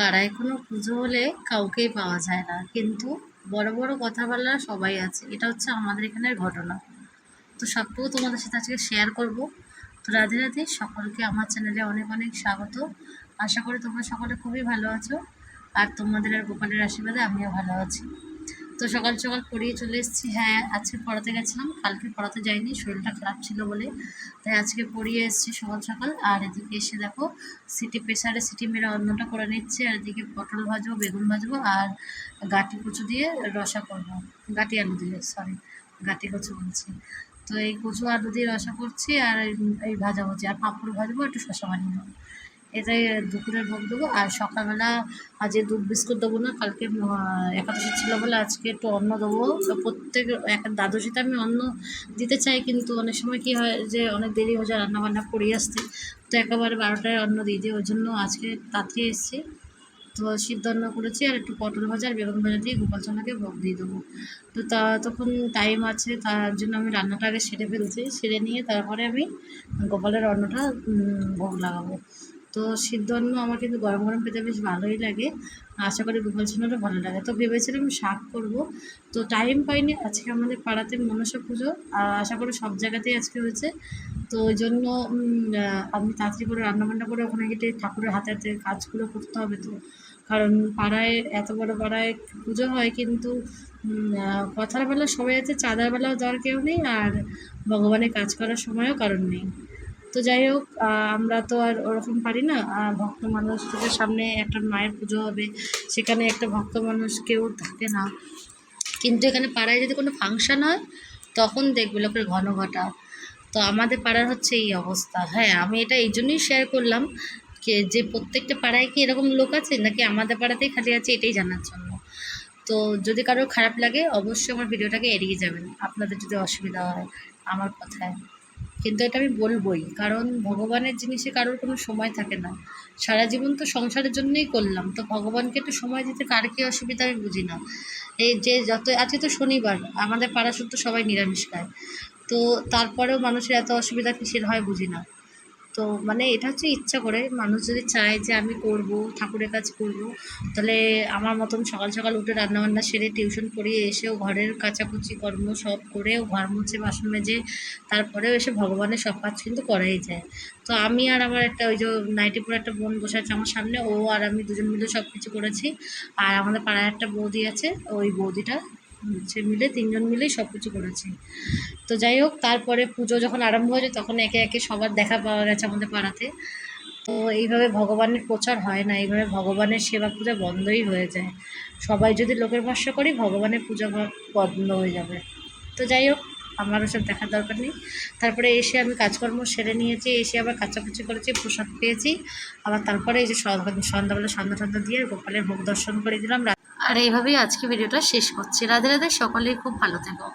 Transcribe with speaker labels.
Speaker 1: পাড়ায় কোনো পুজো হলে কাউকেই পাওয়া যায় না। কিন্তু বড় বড় কথা বলার সবাই আছে। এটা হচ্ছে আমাদের এখানের ঘটনা। তো সবটুকু তোমাদের সাথে আজকে শেয়ার করব। তো রাধে রাধে, সকলকে আমার চ্যানেলে অনেক অনেক স্বাগত। আশা করি তোমরা সকলে খুবই ভালো আছো। আর তোমাদের আর গোপালের আশীর্বাদে আমিও ভালো আছি। তো সকাল সকাল পড়িয়ে চলে এসেছি। হ্যাঁ আজকে পড়াতে গেছিলাম, কালকে পড়াতে যাইনি, শরীরটা খারাপ ছিল বলে। তাই আজকে পড়িয়ে এসেছি সকাল সকাল। আর এদিকে এসে দেখো, সিটি প্রেসারে সিটি মেরে অন্নটা করে নিচ্ছে। আর এদিকে পটল ভাজবো, বেগুন ভাজবো আর গাটি কচু দিয়ে রসা করব। গাটি আলু দিয়ে সরি গাটি কচু বলছি। তো এই কচু আলু দিয়ে রসা করছি আর এই- ভাজা ভুজি। আর পাঁপড় ভাজবো, একটু শসা বানিয়ে নেব। এটাই দুপুরের ভোগ দেবো। আর সকালবেলা আজ দুধ বিস্কুট দেবো না, কালকে একাদশী ছিল বলে আজকে একটু অন্ন দেবো। প্রত্যেক এক দ্বাদশীতে আমি অন্ন দিতে চাই, কিন্তু অনেক সময় কী হয় যে অনেক দেরি হয়ে যায়, রান্নাবান্না করে আসতে। তো একেবারে বারোটায় অন্ন দিয়ে দিই, ওই জন্য আজকে তাড়াতাড়ি এসেছি। তো সিদ্ধ অন্ন করেছি আর একটু পটল ভাজা আর বেগুন ভাজা দিয়ে গোপাল সোনাকে ভোগ দিয়ে দেবো। তো তা তখন টাইম আছে, তার জন্য আমি রান্নাটা আগে সেরে ফেলছি, সেরে নিয়ে তারপরে আমি গোপালের অন্নটা ভোগ লাগাবো। তো সিদ্ধ অন্ন আমার কিন্তু গরম গরম পেতে বেশ ভালোই লাগে। আশা করি গোপাল সোনারও ভালো লাগে। তো ভেবেছিলাম শাক করব। তো টাইম পাইনি। আজকে আমাদের পাড়াতে মনসা পুজো। আর আশা করি সব জায়গাতেই আজকে হয়েছে। তো ওই জন্য আমি তাড়াতাড়ি করে রান্নাবান্না করে ওখানে গিয়ে ঠাকুরের হাতে হাতে কাজগুলো করতে হবে তো। কারণ পাড়ায়, এত বড় পাড়ায় পুজো হয় কিন্তু কথার বেলা সবাই আছে, চাঁদার বেলাও যাওয়ার কেউ নেই। আর ভগবানের কাজ করার সময়ও কারণ নেই। তো যাই হোক আমরা তো আর ওরকম পারি না। ভক্ত মানুষদের সামনে একটা মায়ের পুজো হবে, সেখানে একটা ভক্ত মানুষ কেউ থাকে না। কিন্তু এখানে পাড়ায় যদি কোনো ফাংশন হয়, তখন দেখবে লোকের ঘন ঘটা। তো আমাদের পাড়ার হচ্ছে এই অবস্থা। হ্যাঁ আমি এটা এই জন্যই শেয়ার করলাম যে প্রত্যেকটা পাড়ায় কি এরকম লোক আছে? নাকি আমাদের পাড়াতেই খালি আছে, এটাই জানার জন্য। তো যদি কারোর খারাপ লাগে, অবশ্যই আমার ভিডিওটাকে এড়িয়ে যাবেন। আপনাদের যদি অসুবিধা হয়, আমার কথায়। কিন্তু এটা আমি বলবই, কারণ ভগবানের জিনিসে কারোর কোনো সময় থাকে না। সারা জীবন তো সংসারের জন্যই করলাম, তো ভগবানকে একটু সময় দিতে কার কী অসুবিধা আমি বুঝি না। এই যে যত, আজকে তো শনিবার, আমাদের পাড়া শুদ্ধ সবাই নিরামিষ খায়। তো তারপরেও মানুষের এত অসুবিধা কিসের হয় বুঝি না। তো মানে এটা হচ্ছে ইচ্ছা করে। মানুষ যদি চায় যে আমি করব, ঠাকুরের কাজ করব, তাহলে আমার মতন সকাল সকাল উঠে রান্নাবান্না সেরে টিউশন পড়িয়ে এসেও ঘরের কাচাকুচি কর্ম সব করেও ঘর মুছে বাসন মেজে তারপরেও এসে ভগবানের সব কাজ কিন্তু করাই যায়। তো আমি আর আমার একটা ওই যে নাইটিপুর একটা বোন বসে আছে আমার সামনে, ও আর আমি দুজন মিলে সব কিছু করেছি। আর আমাদের পাড়ায় একটা বৌদি আছে, ওই বৌদিটা সে মিলে, তিনজন মিলেই সব কিছু করেছি। তো যাই হোক, তারপরে পুজো যখন আরম্ভ হয়েছে, তখন একে একে সবার দেখা পাওয়া গেছে আমাদের পাড়াতে। তো এইভাবে ভগবানের প্রচার হয় না, এইভাবে ভগবানের সেবা পূজা বন্ধই হয়ে যায়। সবাই যদি লোকের ভরসা করি, ভগবানের পূজা বন্ধ হয়ে যাবে। তো যাই হোক আমার ওসব দেখার দরকার নেই। তারপরে এসে আমি কাজকর্ম সেরে নিয়েছি, এসে আবার কাচাকুচি করেছি, প্রসাদ পেয়েছি। আবার তারপরে এই যে সন্ধ্যা- সন্ধ্যাবেলা সন্ধ্যা টন্ধ্যা দিয়ে গোপালের ভোগ দর্শন করে দিলাম আর এইভাবেই আজকে ভিডিওটা শেষ করছি। রাধে রাধে সকলেই খুব ভালো থেকো।